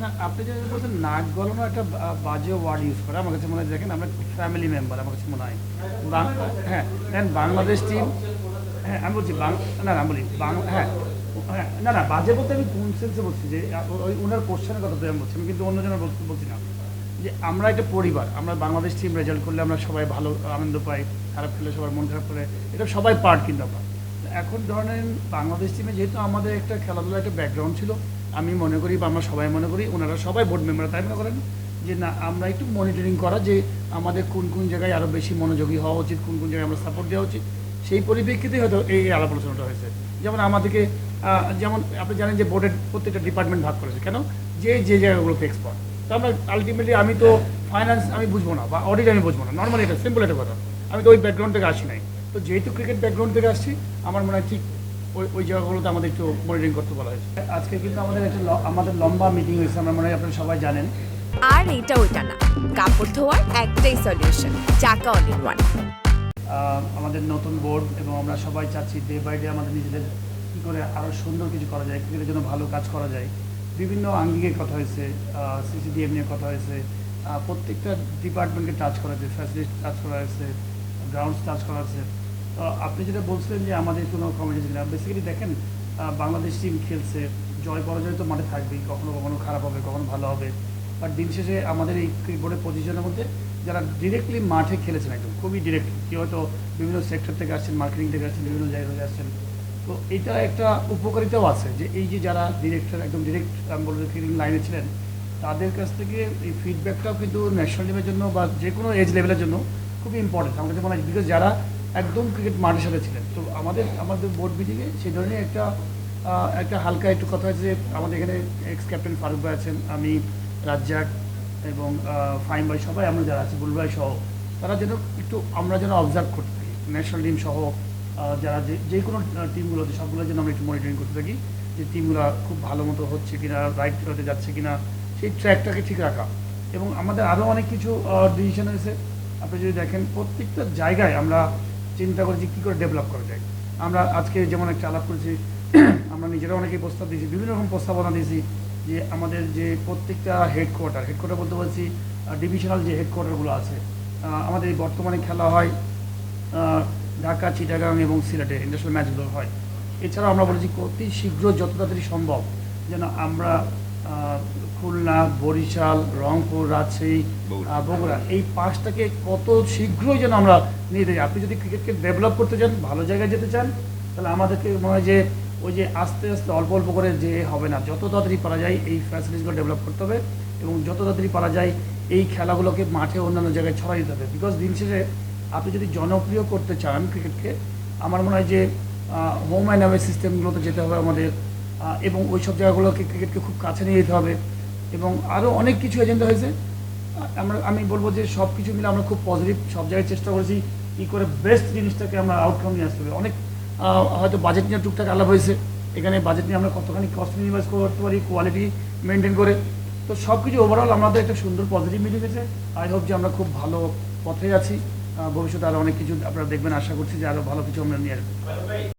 না, আপনি যে বলছেন নাক গলানো একটা বাজে ওয়ার্ড ইউজ করে, আমার কাছে মনে হয় দেখেন আমরা ফ্যামিলি মেম্বার আমার কাছে মনে হয়। হ্যাঁ বাংলাদেশ টিম হ্যাঁ আমি বলছি না আমি বলি হ্যাঁ হ্যাঁ না না, বাজে বলতে আমি কোন সেন্সে বলছি যে ওই ওনার কোশ্চেনের কথা তো আমি বলছি, আমি কিন্তু অন্যজনের বলতে বলছি না। যে আমরা একটা পরিবার, আমরা বাংলাদেশ টিম রেজাল্ট করলে আমরা সবাই ভালো, আনন্দ পাই, খারাপ খেলে সবার মন খারাপ করে, এটা সবাই পার্ট কিন্তু আমরা। এখন ধরেন বাংলাদেশ টিমে যেহেতু আমাদের একটা খেলাধুলা একটা ব্যাকগ্রাউন্ড ছিল আমি মনে করি বা আমরা সবাই মনে করি ওনারা সবাই বোর্ড মেম্বার তাই মনে করেন? যে না আমরা একটু মনিটরিং করা যে আমাদের কোন কোন জায়গায় আরও বেশি মনোযোগী হওয়া উচিত কোন কোন জায়গায় আমরা সাপোর্ট দেওয়া উচিত। সেই পরিপ্রেক্ষিতে হয়তো এই আলাপ আলোচনাটা হয়েছে। যেমন আমাদেরকে যেমন আপনি জানেন যে বোর্ডের প্রত্যেকটা ডিপার্টমেন্ট ভাগ করেছে। কেন? যে যে জায়গাগুলোতে এক্সপার্ট তো আমরা আলটিমেটলি আমি তো ফাইন্যান্স আমি বুঝব না বা অডিট আমি বুঝব না। নর্মালি এটা সিম্পল একটা কথা। আমি তো ওই ব্যাকগ্রাউন্ড থেকে আসি নাই। তো যেহেতু ক্রিকেট ব্যাকগ্রাউন্ড থেকে আসছি আমার মনে হয় ঠিক ওই ওই জায়গাগুলোতে আমাদের একটু মনিটরিং করতে বলা হয়েছে। আজকে কিন্তু আমাদের একটা আমাদের লম্বা মিটিং হয়েছে আমার মনে হয় আপনারা সবাই জানেন। আর এটা ওইটা না কাপড় ধোয়ার একটাই সলিউশন চাকা অল ইন ওয়ান আমাদের নতুন বোর্ড এবং আমরা সবাই চাচ্ছি ডে বাই ডে আমাদের নিজেদের কী করে আরও সুন্দর কিছু করা যায় ক্রিকেটের জন্য ভালো কাজ করা যায়। বিভিন্ন আঙ্গিকের কথা হয়েছে সিসিডিএম নিয়ে কথা হয়েছে প্রত্যেকটা ডিপার্টমেন্টকে টাচ করা হয়েছে ফ্যাসিলিটি টাচ করা হয়েছে গ্রাউন্ডস টাচ করা হয়েছে। আপনি যেটা বলছিলেন যে আমাদের কোনো কমিটি না বেসিক্যালি দেখেন বাংলাদেশ টিম খেলছে। জয় পরাজয় তো মাঠে থাকবেই। কখনো কখনো খারাপ হবে, কখনো ভালো হবে। বাট দিন শেষে আমাদের এই বোর্ডের পজিশনের মধ্যে যারা ডিরেক্টলি মাঠে খেলেছেন একদম, খুবই ডিরেক্ট কেউ হয়তো বিভিন্ন সেক্টর থেকে আসছেন মার্কেটিং থেকে আসছেন, বিভিন্ন জায়গা থেকে আসছেন। তো এটা একটা উপকারিতাও আছে যে এই যে যারা ডিরেক্টর একদম ডিরেক্ট আমি ক্রিকেটিং লাইনে ছিলেন, তাদের কাছ থেকে এই ফিডব্যাকটাও কিন্তু ন্যাশনাল টিমের জন্য বা যে কোনো এজ লেভেলের জন্য খুবই ইম্পর্টেন্ট আমার কাছে মনে হয় বিকজ যারা একদম ক্রিকেট মাঠের সাথে ছিলেন। তো আমাদের আমাদের বোর্ড মিটিংয়ে সেই ধরনের একটা একটা হালকা একটু কথা যে আমাদের এখানে এক্স ক্যাপ্টেন ফারুক ভাই আছেন, আমি, রাজ্জাক এবং ফাইম ভাই সবাই আমরা যারা আছি, বুল ভাই সহ, তারা যেন একটু আমরা যেন অবজার্ভ করতে থাকি ন্যাশনাল টিম সহ যারা যে যে কোনো টিমগুলো আছে সবগুলো যেন আমরা একটু মনিটরিং করতে থাকি যে টিমগুলো খুব ভালো মতো হচ্ছে কিনা রাইট হতে যাচ্ছে কিনা, সেই ট্র্যাকটাকে ঠিক রাখা। এবং আমাদের আরও অনেক কিছু ডিসিশন হয়েছে। আপনি যদি দেখেন প্রত্যেকটা জায়গায় আমরা চিন্তা করেছি কী করে ডেভেলপ করা যায়। আমরা আজকে যেমন একটা আলাপ করেছি, আমরা নিজেরা অনেকেই প্রস্তাব দিয়েছি, বিভিন্ন রকম প্রস্তাবনা দিয়েছি যে আমাদের যে প্রত্যেকটা হেডকোয়ার্টার হেডকোয়ার্টার বলতে বলছি ডিভিশনাল যে হেডকোয়ার্টারগুলো আছে আমাদের বর্তমানে খেলা হয় ঢাকা, চিটাগাং এবং সিলেটে ইন্টারন্যাশনাল ম্যাচগুলো হয়। এছাড়াও আমরা বলেছি, অতি শীঘ্র যত তাড়াতাড়ি সম্ভব যেন আমরা খুলনা বরিশাল রংপুর রাজশাহী বগুড়া। এই পাঁচটাকে কত শীঘ্রই যেন আমরা নিয়ে যাই আপনি যদি ক্রিকেটকে ডেভেলপ করতে চান ভালো জায়গায় যেতে চান তাহলে আমাদেরকে মনে হয় যে ওই যে আস্তে আস্তে অল্প অল্প করে যে হবে না যত তাড়াতাড়ি পারা যায় এই ফ্যাসিলিটিসগুলো ডেভেলপ করতে হবে এবং যত তাড়াতাড়ি পারা যায় এই খেলাগুলোকে মাঠে অন্যান্য জায়গায় ছড়াই দিতে হবে। বিকজ দিন শেষে আপনি যদি জনপ্রিয় করতে চান ক্রিকেটকে আমার মনে হয় যে হোম অ্যান্ড অ্যাওয়ে সিস্টেমগুলোতে যেতে হবে আমাদের এবং ওই সব জায়গাগুলোকে ক্রিকেটকে খুব কাছে নিয়ে যেতে হবে। এবং আরও অনেক কিছু এজেন্ডা হয়েছে। আমরা, আমি বলব যে সব কিছু মিলে আমরা খুব পজিটিভ সব জায়গায় চেষ্টা করেছি কী করে বেস্ট জিনিসটাকে আমরা আউটকাম নিয়ে আসতে হবে। অনেক হয়তো বাজেট নিয়ে টুকটাক আলাপ হয়েছে। এখানে বাজেট নিয়ে আমরা কতখানি কস্ট মিনিমাইজ করতে পারি কোয়ালিটি মেনটেন করে। তো সব কিছু ওভারঅল আমাদের একটা সুন্দর পজিটিভ মিটিং হয়েছে আই হোপ যে আমরা খুব ভালো পথে আছি। ভবিষ্যতে আরও অনেক কিছু আপনারা দেখবেন। আশা করছি যে আরও ভালো কিছু আমরা নিয়ে আসব।